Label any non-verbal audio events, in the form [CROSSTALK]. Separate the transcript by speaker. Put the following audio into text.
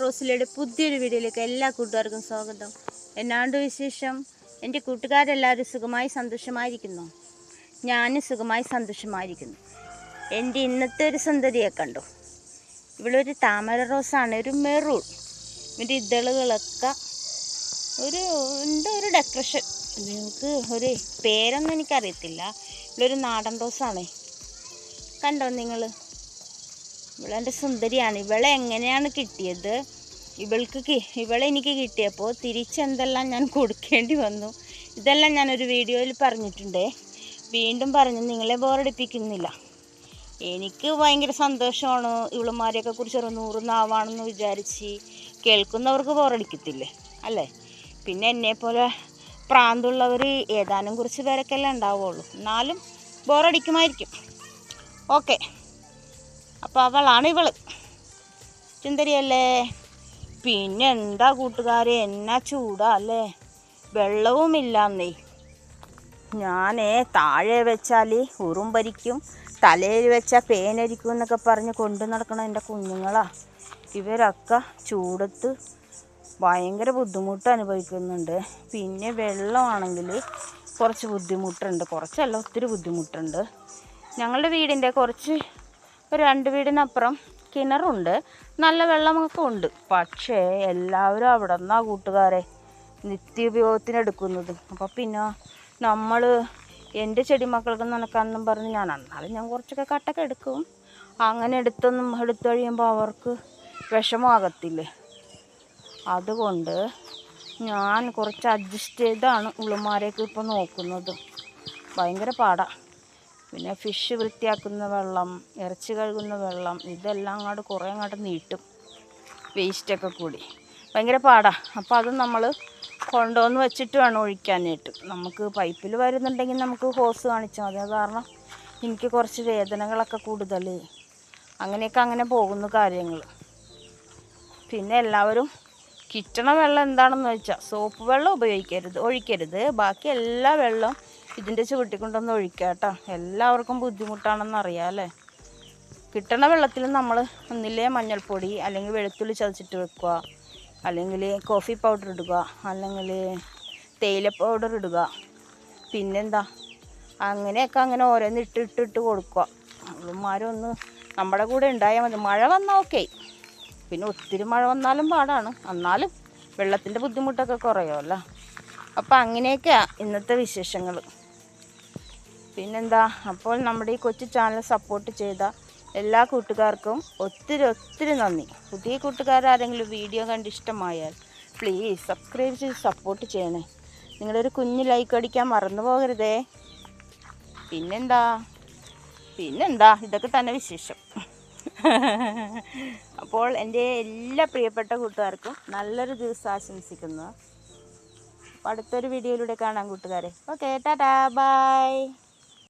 Speaker 1: റോസിലയുടെ പുതിയൊരു വീഡിയോയിലേക്ക് എല്ലാ കൂട്ടുകാർക്കും സ്വാഗതം. എന്നാണ്ട് വിശേഷം? എന്റെ കൂട്ടുകാരെല്ലാവരും സുഖമായി സന്തോഷമായിരിക്കുന്നു. ഞാനും സുഖമായി സന്തോഷമായിരിക്കുന്നു. എന്റെ ഇന്നത്തെ ഒരു സുന്ദരിയെ കണ്ടു? ഇവളൊരു താമര റോസാണ് ഒരു മെറൂൺ. ഇതിന്റെ ഇതളുകളൊക്കെ ഒരു എന്തോ ഒരു ഡെക്കറേഷൻ നിങ്ങൾക്ക് ഒരു പേരൊന്നും എനിക്കറിയത്തില്ല. ഇവളൊരു നാടൻ റോസാണേ. കണ്ടോ നിങ്ങൾ? ഇവളെന്റെ സുന്ദരിയാണ്. ഇവളെ എങ്ങനെയാണ് കിട്ടിയത്? ഇവൾക്ക് ഇവളെ എനിക്ക് കിട്ടിയപ്പോൾ തിരിച്ചെന്തെല്ലാം ഞാൻ കൊടുക്കേണ്ടി വന്നു? ഇതെല്ലാം ഞാനൊരു വീഡിയോയിൽ പറഞ്ഞിട്ടുണ്ട്. വീണ്ടും പറഞ്ഞു നിങ്ങളെ ബോറടിപ്പിക്കുന്നില്ല. എനിക്ക് ഭയങ്കര സന്തോഷമാണ് ഇവളുമാരെയൊക്കെ കുറിച്ച് ഒരു നൂറ് നാവാണെന്ന് വിചാരിച്ച് കേൾക്കുന്നവർക്ക് ബോറടിക്കത്തില്ലേ? അല്ലേ? പിന്നെ എന്നെപ്പോലെ പ്രാന്തുള്ളവർ ഏതാനും കുറച്ച് പേരൊക്കെ അല്ലേ ഉണ്ടാവുള്ളൂ. എന്നാലും ബോറടിക്കുമായിരിക്കും. ഓക്കെ. അപ്പോൾ അവളാണ് ഇവൾ. ചുന്തരിയല്ലേ? പിന്നെ എന്താ കൂട്ടുകാരെ? എന്നാ ചൂടാ അല്ലേ വെള്ളവുമില്ലാന്നേ. ഞാനേ താഴെ വെച്ചാൽ ഉറുമ്പരിക്കും തലയിൽ വെച്ചാൽ പേനരിക്കും എന്നൊക്കെ പറഞ്ഞ് കൊണ്ടു നടക്കണ എന്റെ കുഞ്ഞുങ്ങളാ. ഇവരൊക്കെ ചൂടത്ത് ഭയങ്കര ബുദ്ധിമുട്ട് അനുഭവിക്കുന്നുണ്ട്. പിന്നെ വെള്ളമാണെങ്കിൽ കുറച്ച് ബുദ്ധിമുട്ടുണ്ട്. കുറച്ചല്ല ഒത്തിരി ബുദ്ധിമുട്ടുണ്ട്. ഞങ്ങളുടെ വീടിന്റെ കുറച്ച് ഒരു രണ്ട് വീടിനപ്പുറം കിണറുണ്ട്. നല്ല വെള്ളമൊക്കെ ഉണ്ട്. പക്ഷേ എല്ലാവരും അവിടെ നിന്നാണ് കൂട്ടുകാരെ? നിത്യോപയോഗത്തിന് എടുക്കുന്നത്. അപ്പോൾ പിന്നെ നമ്മൾ എന്റെ ചെടി മക്കൾക്ക് നനക്കാമെന്നും പറഞ്ഞ് ഞാൻ എന്നാലും ഞാൻ കുറച്ചൊക്കെ കട്ടൊക്കെ എടുക്കും. അങ്ങനെ എടുത്തൊന്നും എടുത്തു കഴിയുമ്പോൾ അവർക്ക് വിഷമമാകത്തില്ലേ അതുകൊണ്ട് ഞാൻ കുറച്ച് അഡ്ജസ്റ്റ് ചെയ്താണ് ഉളുമാരെയൊക്കെ ഇപ്പോൾ നോക്കുന്നത്. ഭയങ്കര പാടാണ് പിന്നെ ഫിഷ് വൃത്തിയാക്കുന്ന വെള്ളം ഇറച്ചി കഴുകുന്ന വെള്ളം ഇതെല്ലാം അങ്ങോട്ട് കുറേ അങ്ങോട്ട് നീട്ടും. വേസ്റ്റൊക്കെ കൂടി. ഭയങ്കര പാടാണ് അപ്പോൾ അത് നമ്മൾ കൊണ്ടുവന്ന് വെച്ചിട്ട് വേണം ഒഴിക്കാനായിട്ട്. നമുക്ക് പൈപ്പിൽ വരുന്നുണ്ടെങ്കിൽ നമുക്ക് ഹോസ് കാണിച്ചാൽ മതി. അത് കാരണം എനിക്ക് കുറച്ച് വേദനകളൊക്കെ കൂടുതൽ അങ്ങനെയൊക്കെ അങ്ങനെ പോകുന്നു കാര്യങ്ങൾ പിന്നെ എല്ലാവരും കിട്ടണ വെള്ളം എന്താണെന്ന് വെച്ചാൽ സോപ്പ് വെള്ളം ഉപയോഗിക്കരുത് ഒഴിക്കരുത്. ബാക്കി എല്ലാ വെള്ളവും ഇതിന്റെ ചുവട്ടിക്കൊണ്ടൊന്ന് ഒഴിക്കുക കേട്ടോ. എല്ലാവർക്കും ബുദ്ധിമുട്ടാണെന്ന് അറിയാമല്ലേ കിട്ടണ വെള്ളത്തിൽ നമ്മൾ ഒന്നില്ലേ മഞ്ഞൾപ്പൊടി അല്ലെങ്കിൽ വെളുത്തുള്ളി ചതച്ചിട്ട് വെക്കുക. അല്ലെങ്കിൽ കോഫി പൗഡർ ഇടുക. അല്ലെങ്കിൽ തേയില പൗഡർ ഇടുക. പിന്നെന്താ? അങ്ങനെയൊക്കെ അങ്ങനെ ഓരോന്ന് ഇട്ട് ഇട്ട് ഇട്ട് കൊടുക്കുക. അവളുമാരും ഒന്ന് നമ്മുടെ കൂടെ ഉണ്ടായാൽ മതി. മഴ വന്നാൽ ഓക്കെ പിന്നെ ഒത്തിരി മഴ വന്നാലും പാടാണ്. എന്നാലും വെള്ളത്തിന്റെ ബുദ്ധിമുട്ടൊക്കെ കുറയുമല്ലോ അപ്പോൾ അങ്ങനെയൊക്കെയാണ് ഇന്നത്തെ വിശേഷങ്ങൾ പിന്നെന്താ അപ്പോൾ നമ്മുടെ ഈ കൊച്ചു ചാനൽ സപ്പോർട്ട് ചെയ്ത എല്ലാ കൂട്ടുകാർക്കും ഒത്തിരി ഒത്തിരി നന്ദി. പുതിയ കൂട്ടുകാരാരെങ്കിലും വീഡിയോ കണ്ട് ഇഷ്ടമായാൽ പ്ലീസ് സബ്സ്ക്രൈബ് ചെയ്ത് സപ്പോർട്ട് ചെയ്യണേ. നിങ്ങളൊരു കുഞ്ഞ് ലൈക്ക് അടിക്കാൻ മറന്നു പോകരുതേ. പിന്നെന്താ പിന്നെന്താ ഇതൊക്കെ തന്നെ വിശേഷം. [LAUGHS] അപ്പോൾ എന്റെ എല്ലാ പ്രിയപ്പെട്ട കൂട്ടുകാർക്കും നല്ലൊരു ദിവസം ആശംസിക്കുന്നു. അടുത്തൊരു വീഡിയോയിലൂടെ കാണാം കൂട്ടുകാരെ. Okay tata bye